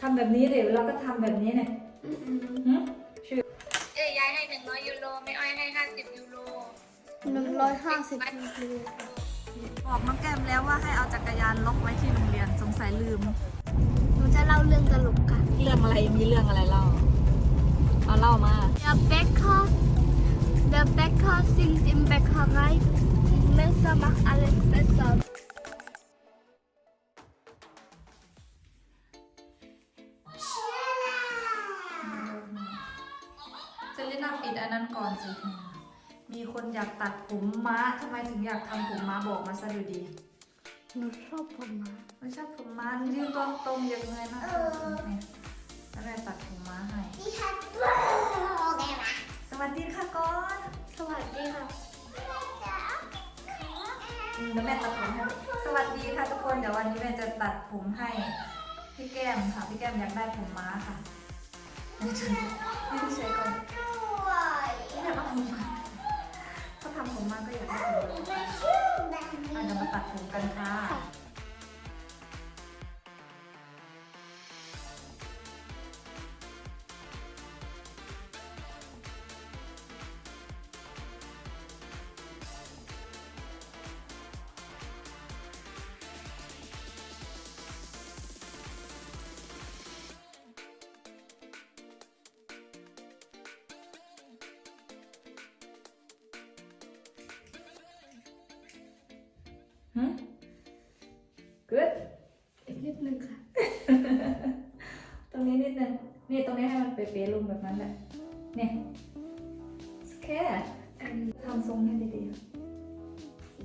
ทำแบบนี้เดี๋ยวเราก็ทำแบบนี้เนี่ยหึเอ้ยยายให้หนึ่งร้อยยูโรไม่อ้อยให้ห้าสิบยูโรหนึ่งร้อยห้าสิบยูโรบอกน้องแก้มแล้วว่าให้เอาจักรยานล็อกไว้ที่โรงเรียนสงสัยลืม หนูจะเล่าเรื่องตลกค่ะเรื่องอะไรมีเรื่องอะไรเล่าเอาเล่ามา Der Bäcker, der Bäcker singt im Bäckerei. Messer macht alles besser. ปิดอันนั้นก่อนสิมีคนอยากตัดผมม้าทำไมถึงอยากทำผมม้าบอกมาซะดูดีหนูชอบผมมาไม่ชอบผมม้ายืนตรงตรงๆอย่างเงยหนะเนี่ยแล้วแม่ตัดผมม้าให้สวัสดีค่ะก่อนสวัสดีค่ะอืมเดี๋ยวแม่ตัดผมให้สวัสดีค่ะทุกคนเดี๋ยววันนี้แม่จะตัดผมให้พี่แก้มค่ะพี่แก้มอยากได้ผมม้าค่ะนี่เฉยนี่เฉยก่อน นี่ทำผมม้าเขาทำผมม้าก็อยากได้ผมม้าอะเดี๋ยวมาตัดผมกันค่ะ หืม good อีกนิดนึงค่ะ ตรงนี้นิดนึง นี่ตรงนี้ให้มันเป๊ะๆลงแบบนั้นแหละ เนี่ยแค่ทำทรงให้ดี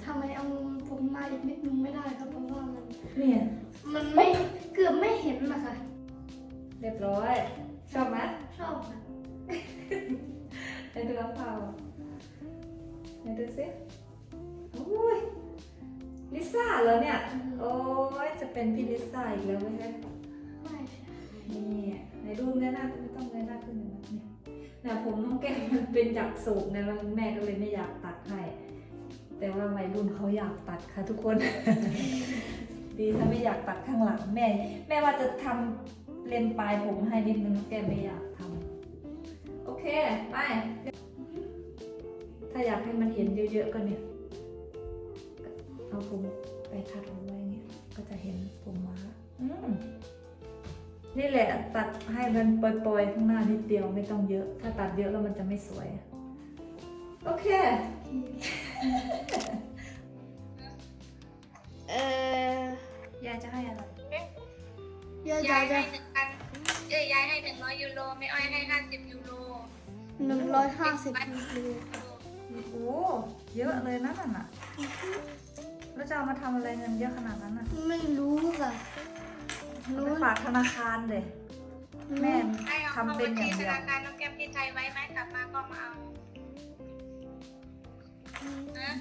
ทำไมเอาผมมาอีกนิดนึงไม่ได้ครับเพราะว่ามันๆเนี่ย มันไม่เกือบไม่เห็นนะคะเรียบร้อย ชอบไหมชอบค่ะไหนดูลำเผาไหนดูสิอุ้ย ลิซ่าเหรอเนี่ย โอ้ยจะเป็นพี่ลิซ่าอีกแล้วไหมคะไม่ใช่นี่ไหนดูเงยหน้าไม่ต้องเงยหน้าขึ้นอย่างนั้นเนี่ยเนี่ยผมน้องแก้มมันเป็นจากสูงนะแล้วแม่ก็เลยไม่อยากตัดให้ แต่ว่าวัยรุ่นเขาอยากตัดค่ะทุกคน ดีถ้าไม่อยากตัดข้างหลังแม่ แม่ว่าจะทำเลนปลายผมให้นิดนึงน้องแก้มไม่อยากทำโอเค ไป ถ้าอยากให้มันเห็นเยอะๆก็เนี่ย เอาผมไปทัดเอาไว้เงี้ยก็จะเห็นผมม้าอืมนี่แหละตัดให้มันปล่อยๆ ข้างหน้านิดเดียวไม่ต้องเยอะ ถ้าตัดเยอะแล้วมันจะไม่สวย โอเค เออยายจะให้อะไรยายยายจะให้หนึ่งพันเอ้ยยายให้หนึ่งร้อยยูโรไม่อ้อยให้ห้าสิบยูโรหนึ่งร้อยห้าสิบยูโรโอ้เยอะเลยนะนั่นน่ะ แล้วจะเอามาทำอะไรเงินเยอะขนาดนั้นน่ะไม่รู้ค่ะหนูไปฝากธนาคารเลยแม่ให้เอาทำเข้าเป็บันญอชีย่างธเดียวนาคารน้องแก้มที่ไทยไว้ไหมกลับมาก็มาเอาฮะ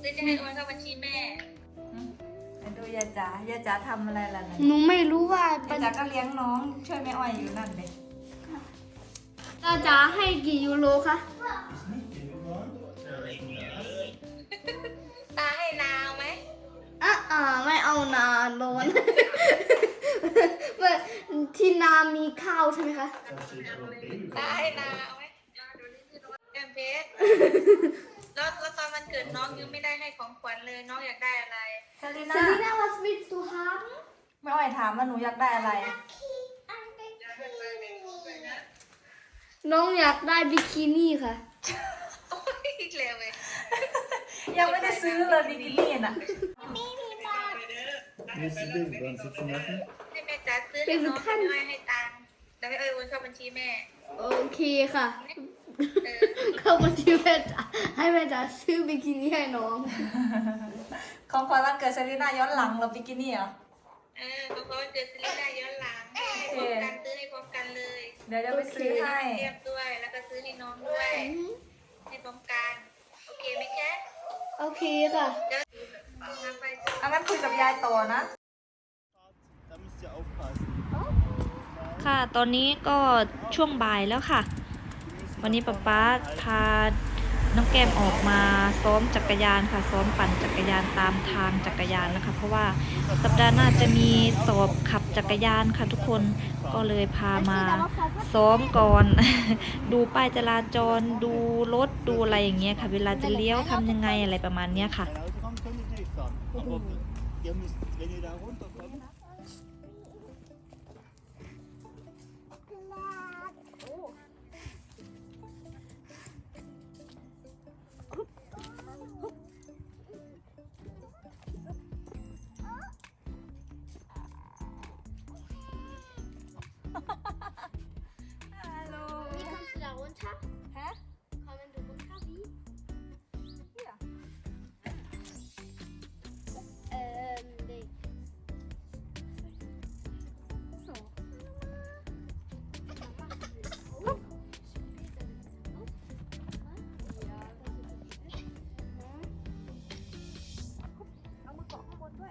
หรือจะให้โอนเข้าบัญชีแม่ไปดูยายจ๋ายายจ๋าทำอะไรล่ะเนี่ยหนูไม่รู้ว่าเป็ยายนจ๋าก็เลี้ยงน้องช่วยแม่อ้อยอยู่นั่นเลยยายจะให้กี่ยูโรคะ เอานาโดนเมื่อที่นามีข้าวใช่ไหมคะตาให้นาวไหมแก้มเพชรแล้วแล้วตอนวันเกิดน้องยังไม่ได้ให้ของขวัญเลยน้องอยากได้อะไรเซรีเซน่ารีน่า was willst du haben แม่อ้อยถามว่าหนูอยากได้อะไร น้องอยากได้บิกินี่ค่ะ โอ้ยเร็วเลยยังไม่ได้ซื้อเลยบิกินี่น่ะ nicht Ding, wollen Sie zu machen? ให้แม่จ๋าซื้อให้น้องให้แม่อ้อยให้ตังค์แล้วให้เอ้ยโอนเข้าบัญชีแม่ โอเคค่ะ เออเข้ามาที่แม่จ๋าให้แม่จ๋าซื้อบิกินี่ให้น้อง ของขวัญวันเกิดเซรีน่าย้อนหลังเหราบิกินี่เหรอ เออเขาก็เจอซื้อได้ย้อนหลังให้พร้อมกันซื้อให้พร้อมกันเลยเดี๋ยวจะไปซื้อให้ เทียบด้วย แล้วก็ซื้อให้น้องด้วย ให้พร้อมกัน โอเคไหมแค่โอเคค่ะ อันนั้นคุยกับยายต่อนะ Da müsst ihr aufpassen. ค่ะ ตอนนี้ก็ช่วงบ่ายแล้วค่ะ วันนี้ป๊าป๊าพาน้องแก้มออกมาซ้อมจักรยานค่ะ ซ้อมปั่นจักรยานตามทางจักรยานนะคะ เพราะว่าสัปดาห์หน้าจะมีสอบขับจักรยานค่ะ ทุกคนก็เลยพามาซ้อมก่อน ดูป้ายจราจร ดูรถดูอะไรอย่างเงี้ยค่ะ เวลาจะเลี้ยวทำยังไงอะไรประมาณเนี้ยค่ะ Aber ihr müsst, wenn ihr da runterkommt,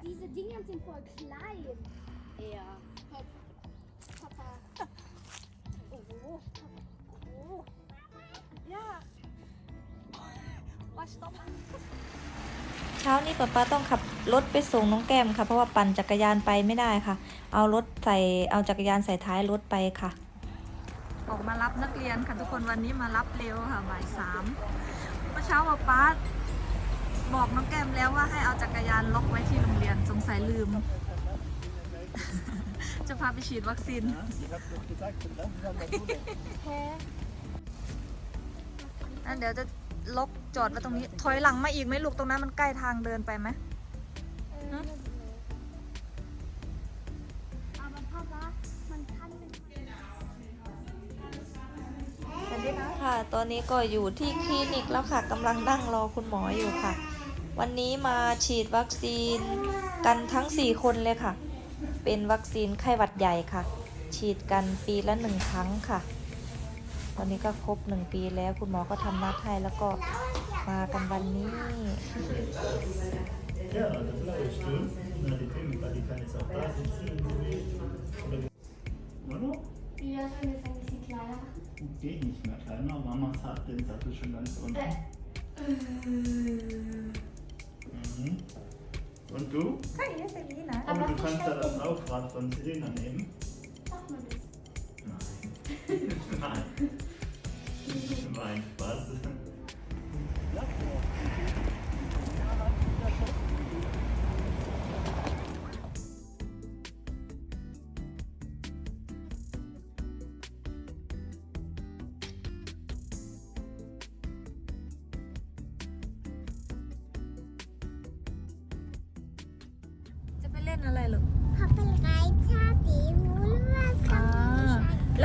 Diese Dinger sind voll klein. Ja. Papa. Oh. Oh. Ja. Was stopp. เช้านี้ป๊าป๊าต้องขับรถไปส่งน้องแก้มค่ะ เพราะว่าปั่นจักรยานไปไม่ได้ค่ะ เอารถใส่เอาจักรยานใส่ท้ายรถไปค่ะ ออกมารับนักเรียนค่ะทุกคนวันนี้มารับเร็วค่ะบ่ายสามเมื่อเช้าป๊าป๊า บอกน้องแก้มแล้วว่าให้เอาจักรยานล็อกไว้ที่โรงเรียนสงสัยลืม จะพาไปฉีดวัคซีน ja, ich hab doch gesagt, zum Lernen haben wir Schule. อะเดี๋ยวจะล็อกจอดไว้ตรงนี้ ถอยหลังมาอีกไหมลูกตรงนั้นมันใกล้ทางเดินไปไหมค่ะ ตอนนี้ก็อยู่ที่คลินิกแล้วค่ะกำลังนั่งรอคุณหมออยู่ค่ะ วันนี้มาฉีดวัคซีนกันทั้ง 4 คนเลยค่ะ เป็นวัคซีนไข้หวัดใหญ่ค่ะ ฉีดกันปีละหนึ่งครั้งค่ะ ตอนนี้ก็ครบหนึ่งปีแล้วคุณหมอก็ทำนัดให้แล้วก็มากันวันนี้เ nicht mehr kleiner. Mama sagt, den Sattel schon ganz unten. Mhm. Und du? Aber du kannst ja das Laufrad von Selena nehmen. Sagt man das? Nein. Nein.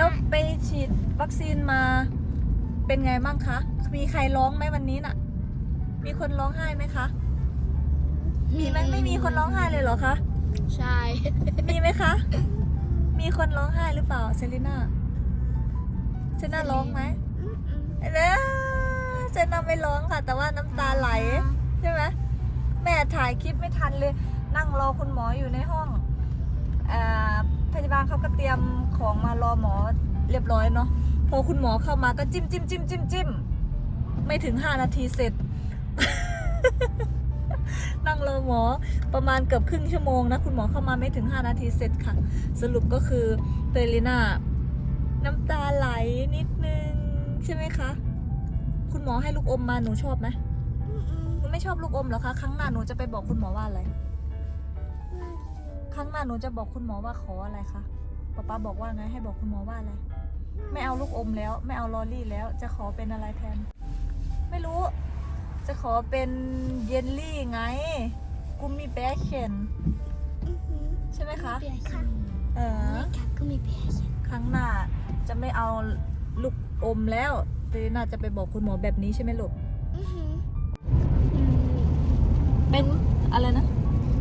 แล้วไปฉีดวัคซีนมาเป็นไงบ้างคะ มีใครร้องไหมวันนี้น่ะ มีคนร้องไห้ไหมคะ มีไหมไม่มีคนร้องไห้เลยเหรอคะ ใช่ มีไหมคะ มีคนร้องไห้หรือเปล่าเซรีน่า เซรีน่าร้องไหมเด้อเซรีน่าไม่ร้องค่ะ แต่ว่าน้ำตาไหลใช่ไหมแม่ถ่ายคลิปไม่ทันเลย นั่งรอคุณหมออยู่ในห้องเออ พยาบาลเขาก็เตรียมของมารอหมอเรียบร้อยเนาะพอคุณหมอเข้ามาก็จิ้มจิ้มจิ้มจิ้มจิ้มไม่ถึงห้านาทีเสร็จ นั่งรอหมอประมาณเกือบครึ่งชั่วโมงนะ คุณหมอเข้ามาไม่ถึง5นาทีเสร็จค่ะ สรุปก็คือเตลิน่าน้ำตาไหลนิดนึง ใช่ไหมคะ คุณหมอให้ลูกอมมาหนูชอบไหมหนูไม่ชอบลูกอมหรอคะ ครั้งหน้าหนูจะไปบอกคุณหมอว่าอะไร ครั้งหน้าหนูจะบอกคุณหมอว่าขออะไรคะป๊าป๊าบอกว่าไงให้บอกคุณหมอว่าอะไร ไม่เอาลูกอมแล้ว ไม่เอาลอรี่แล้ว จะขอเป็นอะไรแทน ไม่รู้ จะขอเป็นเยลลี่ไง กุมมี่แบคเคนใช่ไหมคะ Gummibärchen. เออ Lecker Gummibärchen. ครั้งหน้าจะไม่เอาลูกอมแล้วเตน่าจะไปบอกคุณหมอแบบนี้ใช่ไหมลูก Mhm. เป็นอะไรนะ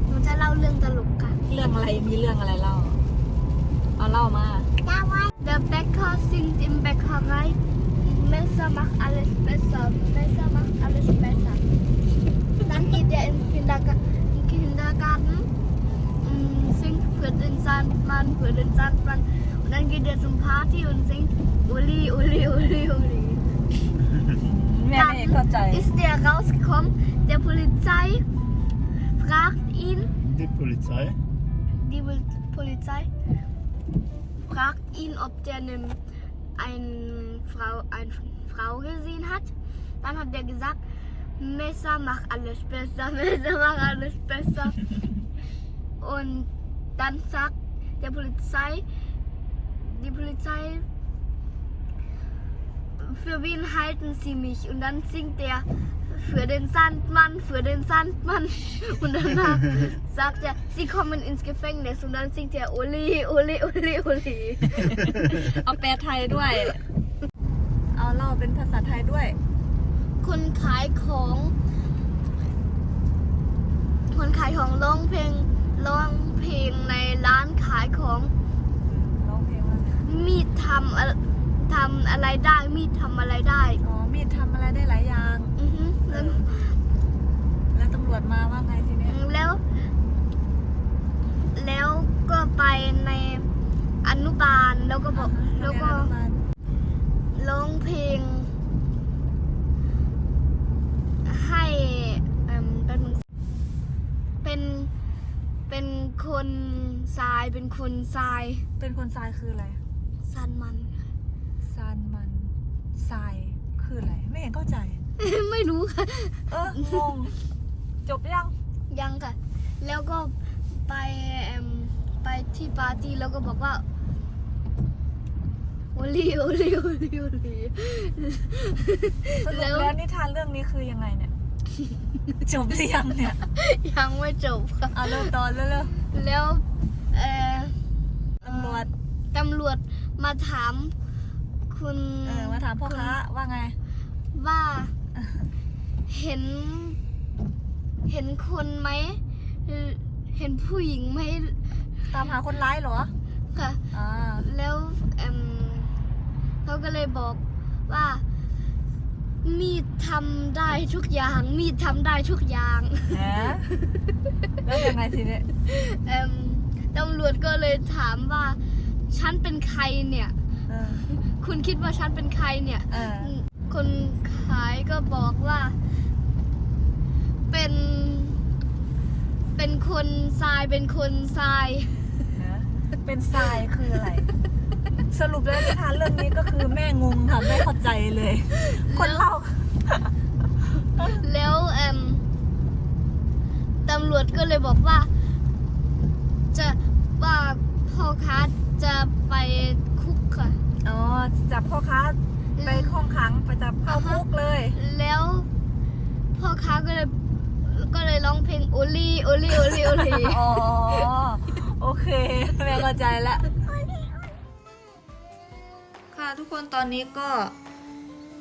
หนูจะเล่าเรื่องตลกค่ะ เรื่องอะไร มีเรื่องอะไรเล่า เอาเล่ามา Der Bäcker singt im Bäckerei. Messer macht alles besser. Messer macht alles besser. Dann geht er im Kinderga im Kindergarten, mm, singt für den Sandmann, für den Sandmann. Und dann geht er zum Party und singt Uli, Uli, Uli, Uli. อืม แม่ไม่เห็นเข้าใจ ist der rausgekommen. Der Polizei fragt ihn, Die Polizei. Die Pol- Polizei fragt ihn, ob der eine, ein Frau, eine Frau gesehen hat. Dann hat er gesagt, Messer macht alles besser, Messer macht alles besser. Und dann sagt der Polizei, die Polizei, für wen halten Sie mich? Und dann singt er, für den Sandmann, für den Sandmann. Und danach sagt er, Sie kommen ins Gefängnis. Und dann singt er, Ole, Ole, Ole, Ole. เอาแปลไทยด้วย เอาเล่าเป็นภาษาไทยด้วย คนขายของ คนขายของร้องเพลงร้องเพลงในร้านขายของร้องเพลงว่าไงมีดทำอะทำอะไรได้ มีดทำอะไรได้ อ๋อ มีดทำอะไรได้หลายอย่างอือฮึ แล้วแล้วตำรวจมาว่าไงทีเนี้ยแล้ว แล้วก็ไปในอนุบาลแล้วก็บอกแล้วก็โรงเรียนอนุบาลร้องเพลง ให้เอิ่มเป็นงเป็นเป็นคนทรายเป็นคนทราย เป็นคนทรายคืออะไรซันมันซานมันทรายคืออะไร ไม่เห็นเข้าใจ ไม่รู้ค่ะ เอองงจบยังยังค่ะ แล้วก็ไปเอิ่มไปที่ปาร์ตี้แล้วก็บอกว่าโอลีโอลีโอลีโอลีสรุปแล้วแล้วนิทานเรื่องนี้คือยังไงเนี่ย จบหรือยังเนี่ยยังไม่จบค่ะ เอาเริ่มตอนเร็วแล้วเอ่อๆตำรวจตำรวจมาถามคุณเออมาถามพ่อค้าว่าไง ว่า เห็น เห็นคนไหมเอ่อเห็นผู้หญิงไหม ตามหาคนร้ายเหรอ ค่ะ อ่า แล้วเอิ่มเขาก็เลยบอกว่า มีดทำได้ทุกอย่าง มีดทำได้ทุกอย่าง แหมแล้วยังไงทีเนี้ยเอิ่มตำรวจก็เลยถามว่า ฉันเป็นใครเนี่ย เออคุณคิดว่าฉันเป็นใครเนี่ย เออ คนขายก็บอกว่า เป็น เป็นคนทรายเป็นคนทราย นะเป็นทรายคืออะไร สรุปแล้วนิทานเรื่องนี้ก็คือแม่งงค่ะไม่เข้าใจเลย คนเล่าแล้วเอิ่มตำรวจก็เลยบอกว่า จะว่าพ่อค้าจะไปคุกค่ะ อ๋อจับพ่อค้า ไปห้องขังไปจับเข้าคุกเลย แล้วพ่อค้าก็เลยก็เลยร้องเพลงโอลี่โอลี่โอลี่โอลี่อ๋อโอเคแม่เข้าใจแล้วค่ะทุกคนตอนนี้ก็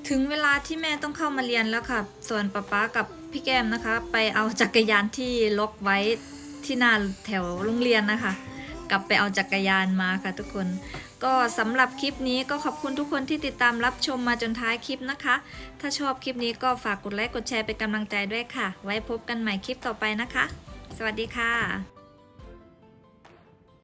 ถึงเวลาที่แม่ต้องเข้ามาเรียนแล้วค่ะ ส่วนป๊าป๊ากับพี่แก้มนะคะ ไปเอาจักรยานที่ล็อกไว้ที่หน้าแถวโรงเรียนนะคะ กลับไปเอาจักรยานมาค่ะทุกคน ก็สำหรับคลิปนี้ก็ขอบคุณทุกคนที่ติดตามรับชมมาจนท้ายคลิปนะคะ ถ้าชอบคลิปนี้ก็ฝากกดไลค์กดแชร์เป็นกำลังใจด้วยค่ะ ไว้พบกันใหม่คลิปต่อไปนะคะ สวัสดีค่ะ